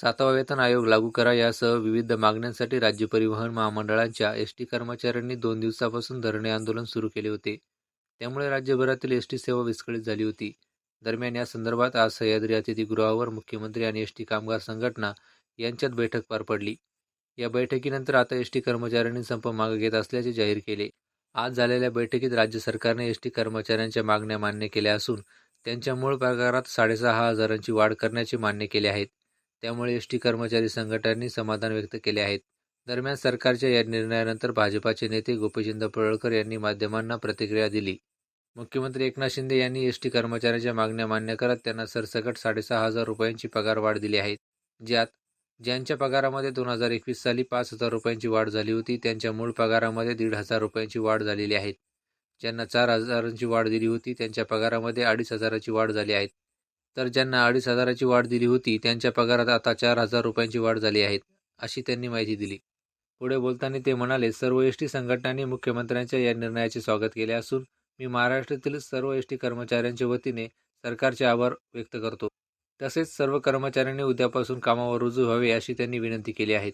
सातवा वेतन आयोग लागू करा. यासह विविध मागण्यांसाठी राज्य परिवहन महामंडळांच्या एस टी कर्मचाऱ्यांनी दोन दिवसापासून धरणे आंदोलन सुरू केले होते. त्यामुळे राज्यभरातील एस टी सेवा विस्कळीत झाली होती. दरम्यान या संदर्भात आज सह्याद्री अतिथीगृहावर मुख्यमंत्री आणि एस टी कामगार संघटना यांच्यात बैठक पार पडली. या बैठकीनंतर आता एस टी कर्मचाऱ्यांनी संप मागे घेत असल्याचे जाहीर केले. आज झालेल्या बैठकीत राज्य सरकारने एस टी कर्मचाऱ्यांच्या मागण्या मान्य केल्या असून त्यांच्या मूळ पगारात साडेसहा हजारांची वाढ करण्याचे मान्य केले आहेत. त्यामुळे एस टी कर्मचारी संघटनांनी समाधान व्यक्त केले आहेत. दरम्यान सरकारच्या या निर्णयानंतर भाजपाचे नेते गोपीचंद पडळकर यांनी माध्यमांना प्रतिक्रिया दिली. मुख्यमंत्री एकनाथ शिंदे यांनी एस टी कर्मचाऱ्यांच्या मागण्या मान्य करत त्यांना सरसकट साडेसहा हजार रुपयांची पगार वाढ दिली आहे. ज्यात ज्यांच्या पगारामध्ये दोन हजार एकवीस साली पाच हजार रुपयांची वाढ झाली होती त्यांच्या मूळ पगारामध्ये दीड हजार रुपयांची वाढ झालेली आहे. ज्यांना चार हजारांची वाढ दिली होती त्यांच्या पगारामध्ये अडीच हजाराची वाढ झाली आहे. तर ज्यांना अडीच हजाराची वाढ दिली होती त्यांच्या पगारात आता चार हजार रुपयांची वाढ झाली आहे अशी त्यांनी माहिती दिली. पुढे बोलताना ते म्हणाले सर्व एस टी संघटनांनी मुख्यमंत्र्यांच्या या निर्णयाचे स्वागत केले असून मी महाराष्ट्रातील सर्व एस टी कर्मचाऱ्यांच्या वतीने सरकारचे आभार व्यक्त करतो. तसेच सर्व कर्मचाऱ्यांनी उद्यापासून कामावर रुजू व्हावे अशी त्यांनी विनंती केली आहे.